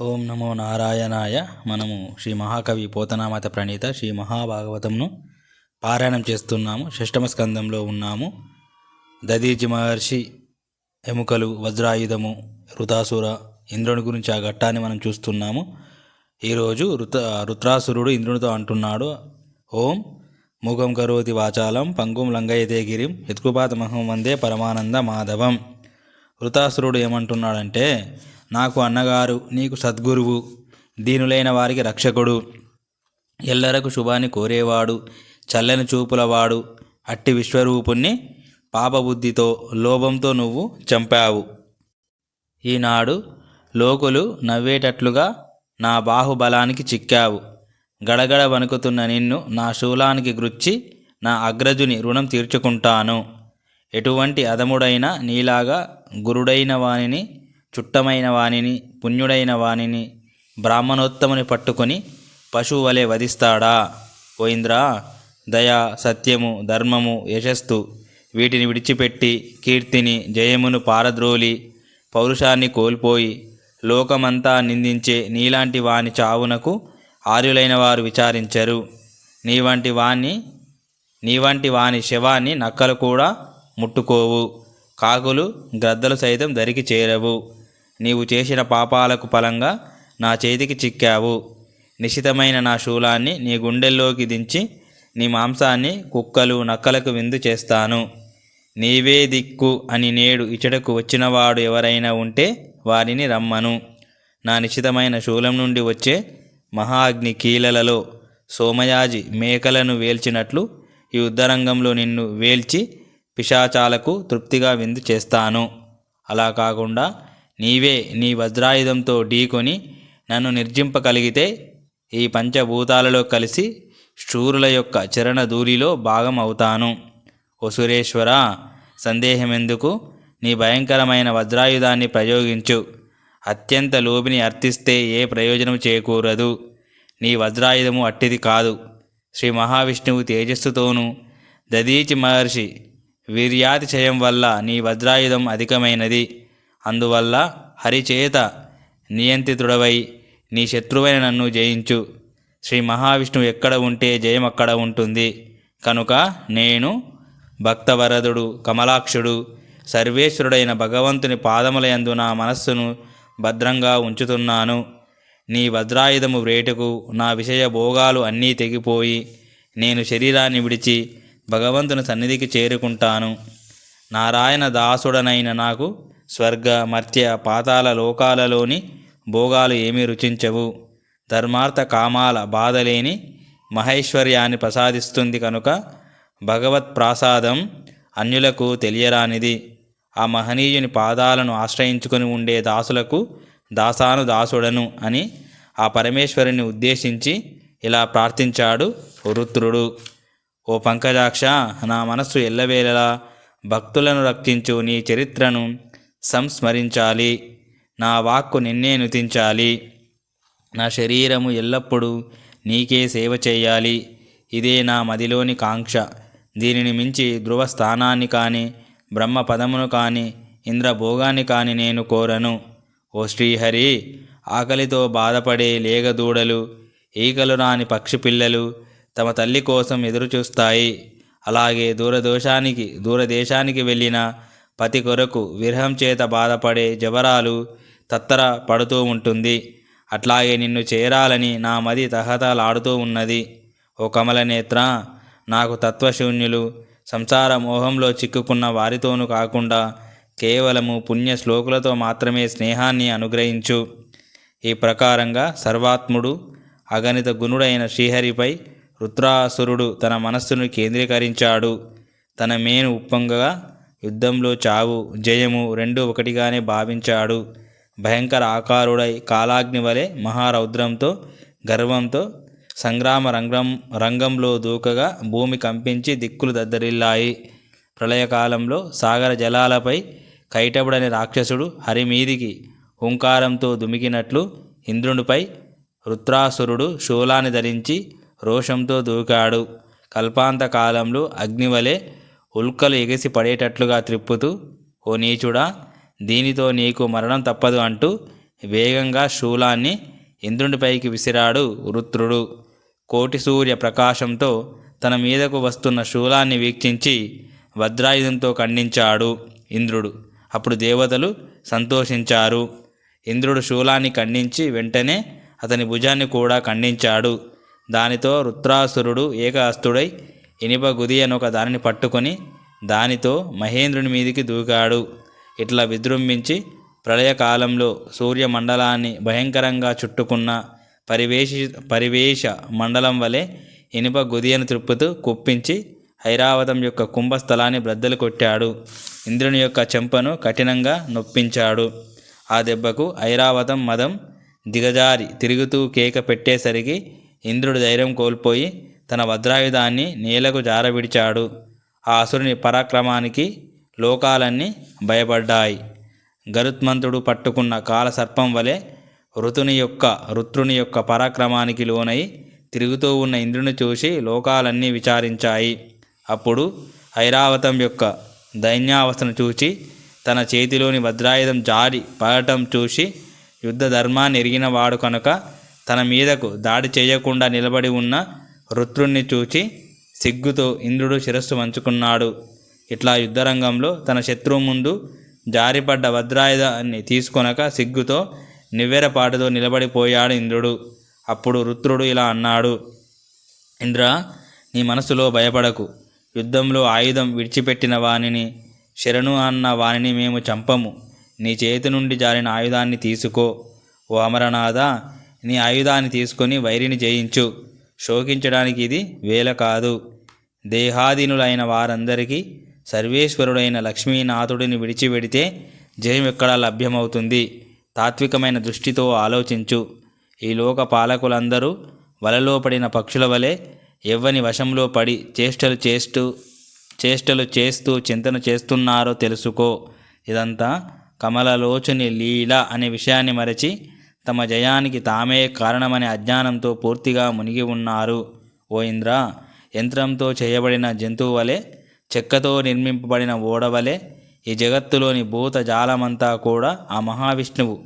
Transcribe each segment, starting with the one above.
ఓం నమో నారాయణాయ మనము శ్రీ మహాకవి పోతనామత ప్రణీత శ్రీ మహాభాగవతంను పారాయణం చేస్తున్నాము. షష్టమ స్కందంలో ఉన్నాము. దదీచి మహర్షి ఎముకలు వజ్రాయుధము రుతాసుర ఇంద్రుని గురించి ఆ ఘట్టాన్ని మనం చూస్తున్నాము. ఈరోజు రుత రుత్రాసురుడు ఇంద్రునితో అంటున్నాడు. ఓం ముఖం కరోతి వాచాలం పంగుం లంగయతే గిరిం యత్కృపాత మహం వందే పరమానంద మాధవం. వృతాసురుడు ఏమంటున్నాడంటే నాకు అన్నగారు నీకు సద్గురువు దీనులైన వారికి రక్షకుడు. ఎల్లరకు శుభాన్ని కోరేవాడు చల్లని చూపులవాడు అట్టి విశ్వరూపుణ్ణి పాపబుద్ధితో లోభంతో నువ్వు చంపావు. ఈనాడు లోకులు నవ్వేటట్లుగా నా బాహుబలానికి చిక్కావు. గడగడ వణుకుతున్న నిన్ను నా శూలానికి గుచ్చి నా అగ్రజుని రుణం తీర్చుకుంటాను. ఎటువంటి అదముడైన నీలాగా గురుడైన వానిని చుట్టమైన వానిని పుణ్యుడైన వానిని బ్రాహ్మణోత్తముని పట్టుకొని పశువు వలె వధిస్తాడా? ఓ ఇంద్ర దయ సత్యము ధర్మము యశస్సు వీటిని విడిచిపెట్టి కీర్తిని జయమును పారద్రోలి పౌరుషాన్ని కోల్పోయి లోకమంతా నిందించే నీలాంటి వాని చావునకు ఆర్యులైన వారు విచారించరు. నీ వంటి వాణ్ణి నీ వంటి వాని శవాన్ని నక్కలు కూడా ముట్టుకోవు. కాకులు గ్రద్దలు సైతం దరికి చేరవు. నీవు చేసిన పాపాలకు ఫలంగా నా చేతికి చిక్కావు. నిశితమైన నా శూలాన్ని నీ గుండెల్లోకి దించి నీ మాంసాన్ని కుక్కలు నక్కలకు విందు చేస్తాను. నీవే దిక్కు అని నేడు ఇచ్చటకు వచ్చినవాడు ఎవరైనా ఉంటే వారిని రమ్మను. నా నిశ్చితమైన శూలం నుండి వచ్చే మహాగ్ని కీలలలో సోమయాజి మేకలను వేల్చినట్లు ఈ యుద్ధరంగంలో నిన్ను వేల్చి పిశాచాలకు తృప్తిగా విందు చేస్తాను. అలా కాకుండా నీవే నీ వజ్రాయుధంతో ఢీకొని నన్ను నిర్జింపగలిగితే ఈ పంచభూతాలలో కలిసి శూరుల యొక్క చరణ దూరిలో భాగం అవుతాను ఓ సురేశ్వర సందేహమెందుకు నీ భయంకరమైన వజ్రాయుధాన్ని ప్రయోగించు. అత్యంత లోబిని అర్థిస్తే ఏ ప్రయోజనం చేకూరదు. నీ వజ్రాయుధము అట్టిది కాదు. శ్రీ మహావిష్ణువు తేజస్సుతోనూ దదీచి మహర్షి వీర్యాతిశయం వల్ల నీ వజ్రాయుధం అధికమైనది. అందువల్ల హరిచేత నియంత్రితుడవై నీ శత్రువైన నన్ను జయించు. శ్రీ మహావిష్ణువు ఎక్కడ ఉంటే జయం అక్కడ ఉంటుంది. కనుక నేను భక్తవరదుడు కమలాక్షుడు సర్వేశ్వరుడైన భగవంతుని పాదములయందు నా మనస్సును భద్రంగా ఉంచుతున్నాను. నీ వజ్రాయుధము వేటుకు నా విషయ భోగాలు అన్నీ తెగిపోయి నేను శరీరాన్ని విడిచి భగవంతుని సన్నిధికి చేరుకుంటాను. నారాయణ దాసుడనైన నాకు స్వర్గ మర్త్య పాతాల లోకాలలోని భోగాలు ఏమీ రుచించవు. ధర్మార్థ కామాల బాధలేని మహైశ్వర్యాన్ని ప్రసాదిస్తుంది కనుక భగవత్ ప్రాసాదం అన్యులకు తెలియరానిది. ఆ మహనీయుని పాదాలను ఆశ్రయించుకొని ఉండే దాసులకు దాసాను దాసుడను అని ఆ పరమేశ్వరుని ఉద్దేశించి ఇలా ప్రార్థించాడు వృత్రుడు ఓ పంకజాక్ష నా మనస్సు ఎల్లవేళలా భక్తులను రక్షించు నీ చరిత్రను సంస్మరించాలి. నా వాక్కు నిన్నే నుతించాలి. నా శరీరము ఎల్లప్పుడూ నీకే సేవ చేయాలి. ఇదే నా మదిలోని కాంక్ష. దీనిని మించి ధ్రువ స్థానాన్ని కానీ బ్రహ్మ పదమును కానీ ఇంద్రభోగాన్ని కానీ నేను కోరను. ఓ శ్రీహరి ఆకలితో బాధపడే లేగదూడలు ఈకలు రాని పక్షి పిల్లలు తమ తల్లి కోసం ఎదురుచూస్తాయి. అలాగే దూరదోషానికి దూరదేశానికి వెళ్ళిన పతి కొరకు విరహం చేత బాధపడే జబరాలు తత్తర పడుతూ ఉంటుంది. అట్లాగే నిన్ను చేరాలని నా మది తహతలాడుతూ ఉన్నది. ఓ కమలనేత్ర నాకు తత్వశూన్యులు సంసార మోహంలో చిక్కుకున్న వారితోనూ కాకుండా కేవలము పుణ్య శ్లోకులతో మాత్రమే స్నేహాన్ని అనుగ్రహించు. ఈ ప్రకారంగా సర్వాత్ముడు అగణిత గుణుడైన శ్రీహరిపై రుద్రాసురుడు తన మనస్సును కేంద్రీకరించాడు. తన మేను ఉప్పొంగగా యుద్ధంలో చావు జయము రెండు ఒకటిగానే భావించాడు. భయంకర ఆకారుడై కాలాగ్ని వలె మహారౌద్రంతో గర్వంతో సంగ్రామ రంగం రంగంలో దూకగా భూమి కంపించి దిక్కులు దద్దరిల్లాయి. ప్రళయకాలంలో సాగర జలాలపై కైటబుడని రాక్షసుడు హరిమీదికి హుంకారంతో దుమికినట్లు ఇంద్రునిపై రుద్రాసురుడు శూలాన్ని ధరించి రోషంతో దూకాడు. కల్పాంత కాలంలో అగ్నివలే ఉల్కలు ఎగిసి పడేటట్లుగా త్రిప్పుతూ ఓ నీచుడా దీనితో నీకు మరణం తప్పదు అంటూ వేగంగా శూలాన్ని ఇంద్రునిపైకి విసిరాడు వృత్రుడు. కోటి సూర్య ప్రకాశంతో తన మీదకు వస్తున్న శూలాన్ని వీక్షించి వజ్రాయుధంతో ఖండించాడు ఇంద్రుడు. అప్పుడు దేవతలు సంతోషించారు. ఇంద్రుడు శూలాన్ని ఖండించి వెంటనే అతని భుజాన్ని కూడా ఖండించాడు. దానితో రుద్రాసురుడు ఏకహస్తుడై ఇనిప గుది అనొక దానిని పట్టుకొని దానితో మహేంద్రుని మీదికి దూకాడు. ఇట్లా విజృంభించి ప్రళయకాలంలో సూర్యమండలాన్ని భయంకరంగా చుట్టుకున్న పరివేషి పరివేష మండలం వలె ఇనుప గుదియను త్రిప్పుతూ కుప్పించి ఐరావతం యొక్క కుంభస్థలాన్ని బ్రద్దలు కొట్టాడు. ఇంద్రుని యొక్క చెంపను కఠినంగా నొప్పించాడు. ఆ దెబ్బకు ఐరావతం మదం దిగజారి తిరుగుతూ కేక పెట్టేసరికి ఇంద్రుడు ధైర్యం కోల్పోయి తన వజ్రాయుధాన్ని నేలకు జారవిడిచాడు. ఆ అసురుని పరాక్రమానికి లోకాలన్నీ భయపడ్డాయి. గరుత్మంతుడు పట్టుకున్న కాలసర్పం వలె ఋతుని యొక్క రుత్రుని యొక్క పరాక్రమానికి లోనై తిరుగుతూ ఉన్న ఇంద్రుని చూసి లోకాలన్నీ విచారించాయి. అప్పుడు ఐరావతం యొక్క దైన్యావస్థను చూచి తన చేతిలోని వజ్రాయుధం జారి పడటం చూసి యుద్ధ ధర్మాన్ని ఎరిగిన వాడు కనుక తన మీదకు దాడి చేయకుండా నిలబడి ఉన్న రుత్రుణ్ణి చూచి సిగ్గుతో ఇంద్రుడు శిరస్సు వంచుకున్నాడు. ఇట్లా యుద్ధరంగంలో తన శత్రువు ముందు జారిపడ్డ వజ్రాయుధాన్ని తీసుకొనక సిగ్గుతో నివ్వెరపాటుతో నిలబడిపోయాడు ఇంద్రుడు. అప్పుడు రుద్రుడు ఇలా అన్నాడు ఇంద్ర నీ మనసులో భయపడకు. యుద్ధంలో ఆయుధం విడిచిపెట్టిన వానిని శరణు అన్న వానిని మేము చంపము. నీ చేతి నుండి జారిన ఆయుధాన్ని తీసుకో. ఓ అమరనాథ నీ ఆయుధాన్ని తీసుకొని వైరిని జయించు. శోకించడానికి ఇది వేల కాదు. దేహాధీనులైన వారందరికీ సర్వేశ్వరుడైన లక్ష్మీనాథుడిని విడిచిపెడితే జయం ఎక్కడా లభ్యమవుతుంది. తాత్వికమైన దృష్టితో ఆలోచించు. ఈ లోక పాలకులందరూ వలలో పడిన పక్షుల వలె ఎవ్వని వశంలో పడి చేష్టలు చేస్తూ చేష్టలు చేస్తూ చింతన చేస్తున్నారో తెలుసుకో. ఇదంతా కమలలోచుని లీల అనే విషయాన్ని మరచి తమ జయానికి తామే కారణమనే అజ్ఞానంతో పూర్తిగా మునిగి ఉన్నారు. ఓ ఇంద్ర యంత్రంతో చేయబడిన జంతువు వలె చెక్కతో నిర్మింపబడిన ఓడవలె ఈ జగత్తులోని భూత జాలమంతా కూడా ఆ మహావిష్ణువు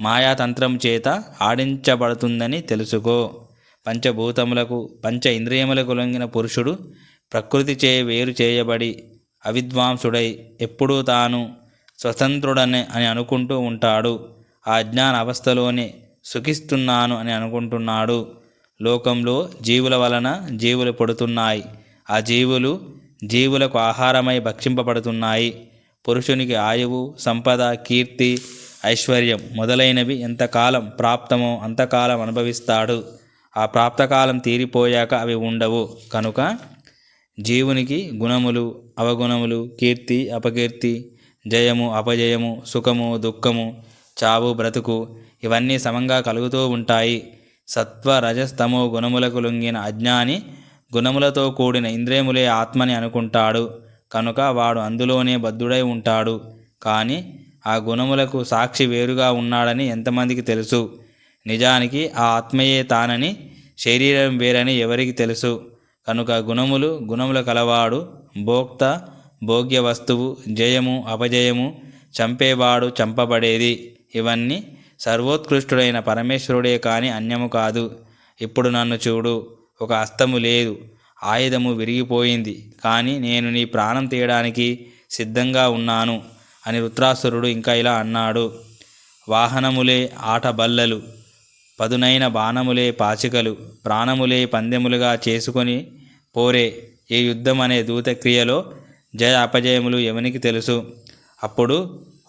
మాయాతంత్రం చేత ఆడించబడుతుందని తెలుసుకో. పంచభూతములకు పంచ ఇంద్రియములకు లొంగిన పురుషుడు ప్రకృతి చే వేరు చేయబడి అవిద్వాంసుడై ఎప్పుడూ తాను స్వతంత్రుడని అని అనుకుంటూ ఉంటాడు. ఆ అజ్ఞాన అవస్థలోనే సుఖిస్తున్నాను అని అనుకుంటున్నాడు. లోకంలో జీవుల వలన జీవులు పడుతున్నాయి. ఆ జీవులు జీవులకు ఆహారమై భక్షింపబడుతున్నాయి. పురుషునికి ఆయువు సంపద కీర్తి ఐశ్వర్యం మొదలైనవి ఎంతకాలం ప్రాప్తమో అంతకాలం అనుభవిస్తాడు. ఆ ప్రాప్తకాలం తీరిపోయాక అవి ఉండవు. కనుక జీవునికి గుణములు అవగుణములు కీర్తి అపకీర్తి జయము అపజయము సుఖము దుఃఖము చావు బ్రతుకు ఇవన్నీ సమంగా కలుగుతూ ఉంటాయి. సత్వ రజస్తమో గుణములకు లొంగిన అజ్ఞాని గుణములతో కూడిన ఇంద్రియములే ఆత్మని అనుకుంటాడు. కనుక వాడు అందులోనే బద్ధుడై ఉంటాడు. కానీ ఆ గుణములకు సాక్షి వేరుగా ఉన్నాడని ఎంతమందికి తెలుసు? నిజానికి ఆ ఆత్మయే తానని శరీరం వేరని ఎవరికి తెలుసు? కనుక గుణములు గుణముల కలవాడు భోక్త భోగ్య వస్తువు జయము అపజయము చంపేవాడు చంపబడేది. ఇవన్నీ సర్వోత్కృష్టుడైన పరమేశ్వరుడే కాని అన్యము కాదు. ఇప్పుడు నన్ను చూడు ఒక హస్తము లేదు ఆయుధము విరిగిపోయింది కానీ నేను నీ ప్రాణం తీయడానికి సిద్ధంగా ఉన్నాను అని రుద్రాసురుడు ఇంకా ఇలా అన్నాడు. వాహనములే ఆట బల్లలు పదునైన బాణములే పాచికలు ప్రాణములే పందెములుగా చేసుకొని పోరే ఈ యుద్ధం అనే దూతక్రియలో జయ అపజయములు ఎవనికి తెలుసు. అప్పుడు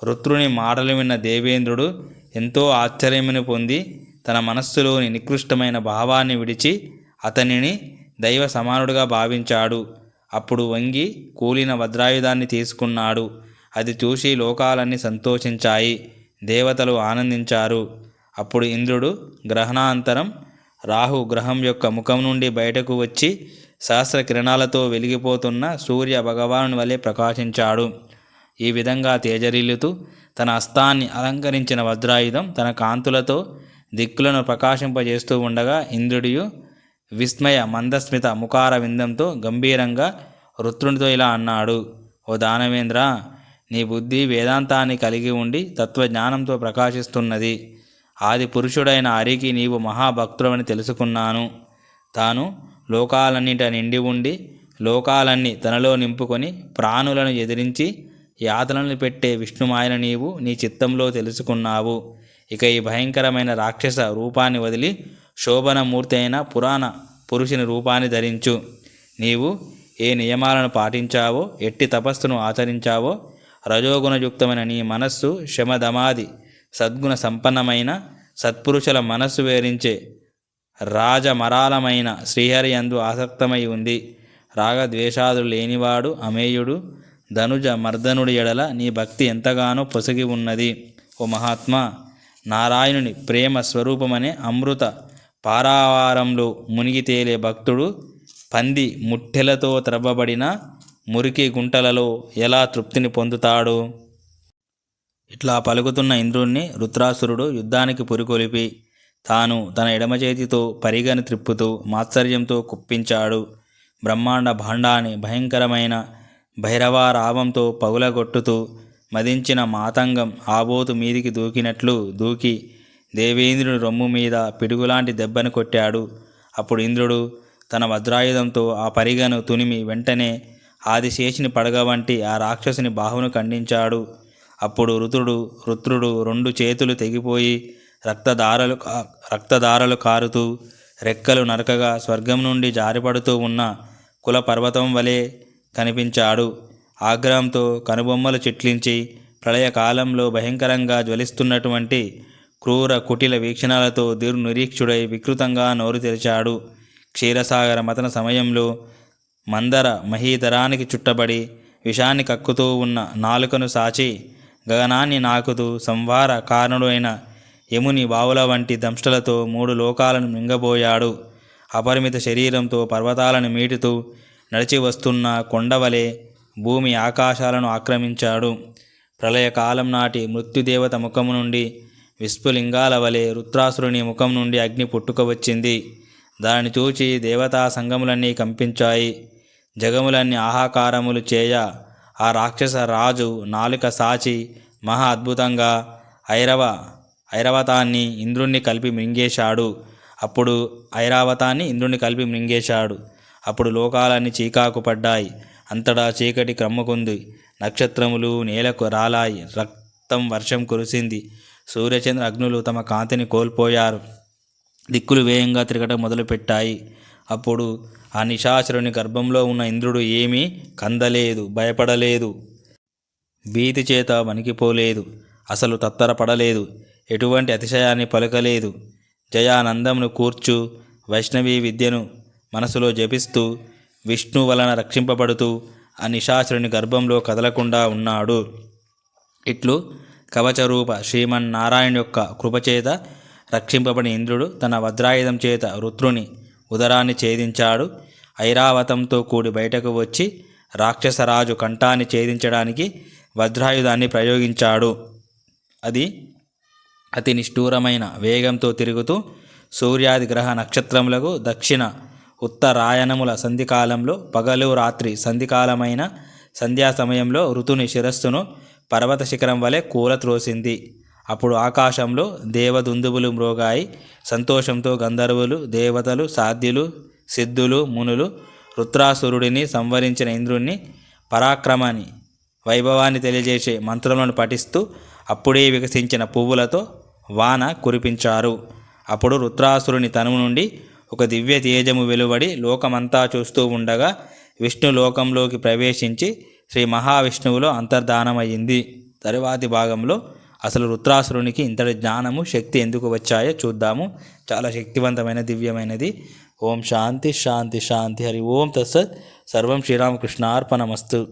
రుద్రుని మాటలు విన్న దేవేంద్రుడు ఎంతో ఆశ్చర్యమును పొంది తన మనస్సులోని నికృష్టమైన భావాన్ని విడిచి అతనిని దైవ సమానుడుగా భావించాడు. అప్పుడు వంగి కూలిన వజ్రాయుధాన్ని తీసుకున్నాడు. అది చూసి లోకాలన్నీ సంతోషించాయి. దేవతలు ఆనందించారు. అప్పుడు ఇంద్రుడు గ్రహణాంతరం రాహు గ్రహం యొక్క ముఖం నుండి బయటకు వచ్చి సహస్ర కిరణాలతో వెలిగిపోతున్న సూర్య భగవాను వలె ప్రకాశించాడు. ఈ విధంగా తేజరిల్లుతూ తన హస్తాన్ని అలంకరించిన వజ్రాయుధం తన కాంతులతో దిక్కులను ప్రకాశింపజేస్తూ ఉండగా ఇంద్రుడియు విస్మయ మందస్మిత ముఖార విందంతో గంభీరంగా రుత్రునితో ఇలా అన్నాడు ఓ దానవేంద్ర నీ బుద్ధి వేదాంతాన్ని కలిగి ఉండి తత్వజ్ఞానంతో ప్రకాశిస్తున్నది. ఆది పురుషుడైన హరికి నీవు మహాభక్తుడవని తెలుసుకున్నాను. తాను లోకాలన్నింటి నిండి ఉండి లోకాలన్నీ తనలో నింపుకొని ప్రాణులను ఎదిరించి యాతనలు పెట్టే విష్ణుమాయన నీవు నీ చిత్తంలో తెలుసుకున్నావు. ఇక ఈ భయంకరమైన రాక్షస రూపాన్ని వదిలి శోభనమూర్తి అయిన పురాణ పురుషుని రూపాన్ని ధరించు. నీవు ఏ నియమాలను పాటించావో ఎట్టి తపస్సును ఆచరించావో రజోగుణయుక్తమైన నీ మనస్సు శమదమాది సద్గుణ సంపన్నమైన సత్పురుషుల మనస్సు వేరించే రాజమరాలమైన శ్రీహరియందు ఆసక్తమై ఉంది. రాగద్వేషాదులు లేనివాడు అమేయుడు ధనుజ మర్దనుడి ఎడల నీ భక్తి ఎంతగానో పొసగి ఉన్నది. ఓ మహాత్మా నారాయణుని ప్రేమ స్వరూపమనే అమృత పారావారంలో మునిగి తేలే భక్తుడు పంది ముట్టెలతో త్రవ్వబడిన మురికి గుంటలలో ఎలా తృప్తిని పొందుతాడు? ఇట్లా పలుకుతున్న ఇంద్రుణ్ణి రుద్రాసురుడు యుద్ధానికి పురికొలిపి తాను తన ఎడమ చేతితో పరిగని త్రిప్పుతూ మాత్సర్యంతో కుప్పించాడు. బ్రహ్మాండ భాండాన్ని భయంకరమైన భైరవారావంతో పగులగొట్టుతూ మదించిన మాతంగం ఆబోతు మీదికి దూకినట్లు దూకి దేవేంద్రుని రొమ్ము మీద పిడుగులాంటి దెబ్బను కొట్టాడు. అప్పుడు ఇంద్రుడు తన వజ్రాయుధంతో ఆ పరిగను తునిమి వెంటనే ఆదిశేషిని పడగ వంటి ఆ రాక్షసుని బాహును ఖండించాడు. అప్పుడు రుతుడు రుద్రుడు రెండు చేతులు తెగిపోయి రక్తధారలు రక్తదారలు రక్తధారలు కారుతూ రెక్కలు నరకగా స్వర్గం నుండి జారిపడుతూ ఉన్న కుల పర్వతం వలె కనిపించాడు. ఆగ్రహంతో కనుబొమ్మలు చిట్లించి ప్రళయకాలంలో భయంకరంగా జ్వలిస్తున్నటువంటి క్రూర కుటిల వీక్షణాలతో దుర్నిరీక్షుడై వికృతంగా నోరు తెరిచాడు. క్షీరసాగర మతన సమయంలో మందర మహీధరానికి చుట్టబడి విషాన్ని కక్కుతూ ఉన్న నాలుకను సాచి గగనాన్ని నాకుతూ సంవార కారణుడైన యముని బావుల వంటి దంష్టలతో మూడు లోకాలను మింగబోయాడు. అపరిమిత శరీరంతో పర్వతాలను మీటుతూ నడిచి వస్తున్న కొండవలే భూమి ఆకాశాలను ఆక్రమించాడు. ప్రళయకాలం నాటి మృత్యుదేవత ముఖము నుండి విస్ఫులింగాల వలె రుద్రాసురుని ముఖం నుండి అగ్ని పుట్టుక వచ్చింది. దానిని చూచి దేవతా సంగములన్నీ కంపించాయి. జగములన్నీ ఆహాకారములు చేయ ఆ రాక్షస రాజు నాలుక సాచి మహా అద్భుతంగా ఐరవ ఐరావతాన్ని ఇంద్రుణ్ణి కలిపి మింగేశాడు. అప్పుడు ఐరావతాన్ని ఇంద్రుణ్ణి కలిపి మింగేశాడు. అప్పుడు లోకాలన్నీ చీకాకు పడ్డాయి. అంతటా చీకటి క్రమ్ముకుంది. నక్షత్రములు నేలకు రాలాయి. రక్తం వర్షం కురిసింది. సూర్యచంద్ర అగ్నులు తమ కాంతిని కోల్పోయారు. దిక్కులు వేగంగా తిరగటం మొదలుపెట్టాయి. అప్పుడు ఆ నిశాచరుని గర్భంలో ఉన్న ఇంద్రుడు ఏమీ కందలేదు భయపడలేదు. భీతి చేత వణికిపోలేదు. అసలు తత్తరపడలేదు. ఎటువంటి అతిశయాన్ని పలకలేదు. జయానందమును కూర్చు వైష్ణవీ విద్యను మనసులో జపిస్తూ విష్ణు వలన రక్షింపబడుతూ ఆ నిశాచరుని గర్భంలో కదలకుండా ఉన్నాడు. ఇట్లు కవచరూప శ్రీమన్నారాయణ యొక్క కృపచేత రక్షింపబడిన ఇంద్రుడు తన వజ్రాయుధం చేత రుద్రుని ఉదరాన్ని ఛేదించాడు. ఐరావతంతో కూడి బయటకు వచ్చి రాక్షసరాజు కంఠాన్ని ఛేదించడానికి వజ్రాయుధాన్ని ప్రయోగించాడు. అది అతి నిష్ఠూరమైన వేగంతో తిరుగుతూ సూర్యాది గ్రహ నక్షత్రములకు దక్షిణ ఉత్తరాయణముల సంధికాలంలో పగలు రాత్రి సంధికాలమైన సంధ్యా సమయంలో ఋతుని శిరస్సును పర్వత శిఖరం వలె కూల త్రోసింది. అప్పుడు ఆకాశంలో దేవదుందుబులు మ్రోగాయి. సంతోషంతో గంధర్వులు దేవతలు సాధ్యులు సిద్ధులు మునులు రుద్రాసురుడిని సంవరించిన ఇంద్రుణ్ణి పరాక్రమాన్ని వైభవాన్ని తెలియజేసే మంత్రములను పఠిస్తూ అప్పుడే వికసించిన పువ్వులతో వాన కురిపించారు. అప్పుడు రుద్రాసురుని తనువు నుండి ఒక దివ్య తేజము వెలువడి లోకమంతా చూస్తూ ఉండగా విష్ణు లోకంలోకి ప్రవేశించి శ్రీ మహావిష్ణువులో అంతర్ధానమయ్యింది. తరువాతి భాగంలో అసలు రుద్రాసురునికి ఇంతటి జ్ఞానము శక్తి ఎందుకు వచ్చాయో చూద్దాము. చాలా శక్తివంతమైన దివ్యమైనది. ఓం శాంతి శాంతి శాంతి. హరి ఓం తత్సత్. సర్వం శ్రీరామకృష్ణార్పణమస్తు.